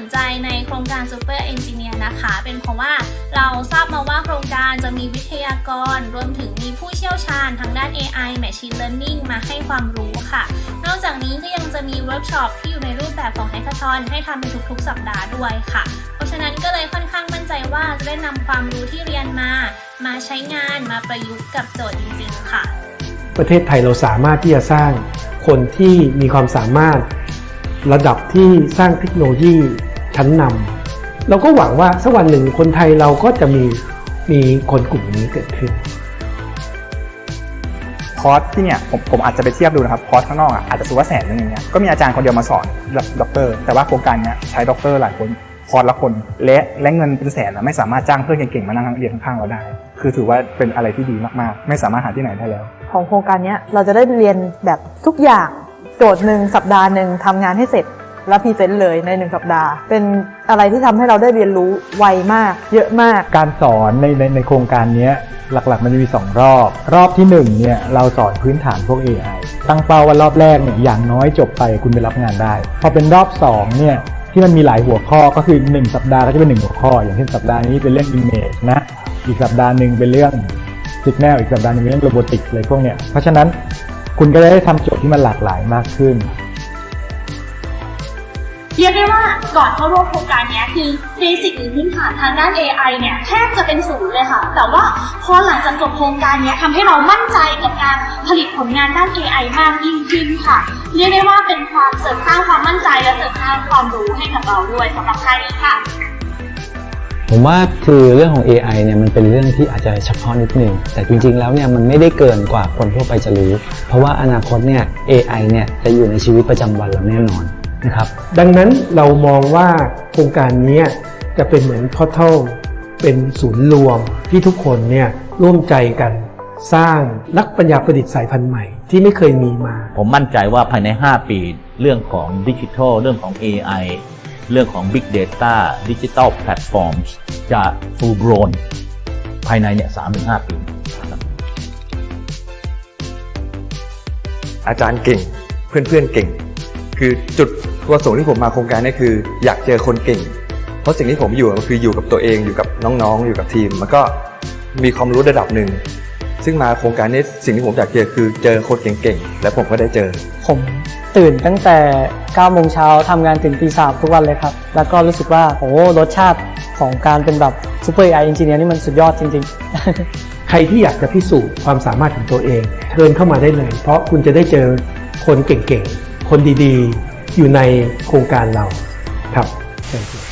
นใจในโครงการ Super Engineer นะคะ เป็นเพราะว่าเราทราบมาว่าโครงการจะมีวิทยากร รวมถึงมีผู้เชี่ยวชาญทางด้าน AI Machine Learning มาให้ความรู้ค่ะ นอกจากนี้ก็ยังจะมีเวิร์กช็อปที่อยู่ในรูปแบบของ Hackathon ให้ทำในทุกๆ สัปดาห์ด้วยค่ะ เพราะฉะนั้นก็เลยค่อนข้างมั่นใจว่าจะได้นำความรู้ที่เรียนมา มาใช้งานมาประยุกต์กับโจทย์จริงๆค่ะ ประเทศไทยเราสามารถที่จะสร้างคนที่มีความสามารถ ระดับที่สร้างเทคโนโลยีชั้นนำเราก็หวังว่าสักวันหนึ่งคนไทยเราก็จะมีมีคนกลุ่มนี้เกิดขึ้นคอร์สที่เนี่ยผมผมอาจจะไปเทียบดูนะครับคอร์สข้างนอกอะอาจจะสูงว่าแสนนึงอย่างเงี้ยก็มีอาจารย์คนเดียวมาสอนระดับด็อกเตอร์ แต่ว่าโครงการเนี้ยใช้ด็อกเตอร์หลายคนคอร์สละคน และและเงินเป็นแสนอะไม่สามารถจ้างเพื่อนเก่งๆมานั่งเรียนข้างๆเราได้ คือถือว่าเป็นอะไรที่ดีมากๆ ไม่สามารถหาที่ไหนได้แล้ว ของโครงการเนี้ยเราจะได้เรียนแบบทุกอย่าง โจทย์หนึ่งสัปดาห์หนึ่งทำงานให้เสร็จ แล้วพรีเซนต์เลยในหนึ่งสัปดาห์ เป็นอะไรที่ทำให้เราได้เรียนรู้ไวมาก เยอะมาก การสอนในในในโครงการเนี้ยหลักๆ มันจะมี 2 รอบ รอบที่1เนี่ยเราสอนพื้นฐานพวก AI ตั้งเป้าว่ารอบแรกเนี่ยอย่างน้อยจบไปคุณไปรับงานได้ พอเป็นรอบ2เนี่ยที่มันมีหลายหัวข้อก็คือ 1 สัปดาห์ก็จะเป็น 1 หัวข้อ อย่างเช่นสัปดาห์นี้เป็นเรื่อง image นะ อีกสัปดาห์หนึ่งเป็นเรื่อง signal อีกสัปดาห์หนึงเป็นเรื่อง robotics อะไรพวกเนี้ยเพราะฉะนั้น คุณก็จะได้ทำโจทย์ที่มันหลากหลายมากขึ้นเรียกได้ว่าก่อนเข้าร่วมโครงการนี้คือเบสิกหรือพื้นฐานทางด้าน AI เนี่ยแทบจะเป็นศูนย์เลยค่ะ แต่ว่าพอหลังจากจบโครงการนี้ทำให้เรามั่นใจกับการผลิตผลงานด้าน AI มากยิ่งขึ้นค่ะ เรียกได้ว่าเป็นความเสริมสร้างความมั่นใจและเสริมสร้างความรู้ให้กับเราด้วยสำหรับค่ายนี้ค่ะ ผมว่าคือเรื่องของ AI เนี่ยมันเป็นเรื่องที่อาจจะเฉพาะนิดหนึ่งแต่จริงๆแล้วเนี่ยมันไม่ได้เกินกว่าคนทั่วไปจะรู้ เพราะว่าอนาคตเนี่ย AI เนี่ยจะอยู่ในชีวิตประจำวันเราแน่นอนนะครับดังนั้นเรามองว่าโครงการนี้จะเป็นเหมือนพอร์ทัลเป็นศูนย์รวมที่ทุกคนเนี่ยร่วมใจกันสร้างนักปัญญาประดิษฐ์สายพันธุ์ใหม่ที่ไม่เคยมีมา ผมมั่นใจว่าภายใน 5 ปี เรื่องของดิจิทัลเรื่องของ AI เรื่องของ Big Data Digital Platforms จะ full grown ภายในเนี่ย3-5ปี อาจารย์เก่งเพื่อนๆเก่ง คือจุดประสงค์ที่ผมมาโครงการนี้คือ อยากเจอคนเก่ง เพราะสิ่งที่ผมอยู่ก็คืออยู่กับตัวเองอยู่กับน้องๆ อยู่กับทีม มันก็มีความรู้ระดับหนึ่ง ซึ่งมาโครงการนี้สิ่งที่ผมอยากเจอคือเจอคนเก่งๆ และผมก็ได้เจอ ผมตื่นตั้งแต่9โมงเช้าทำงานถึงตีสามทุกวันเลยครับ แล้วก็รู้สึกว่าโอ้รสชาติของการเป็นแบบซูเปอร์ไอเอนจิเนียร์นี่มันสุดยอดจริง ๆ ใครที่อยากจะพิสูจน์ความสามารถของตัวเองเชิญเข้ามาได้เลย เพราะคุณจะได้เจอคนเก่งๆ คนดีๆ อยู่ในโครงการเราครับ Thank you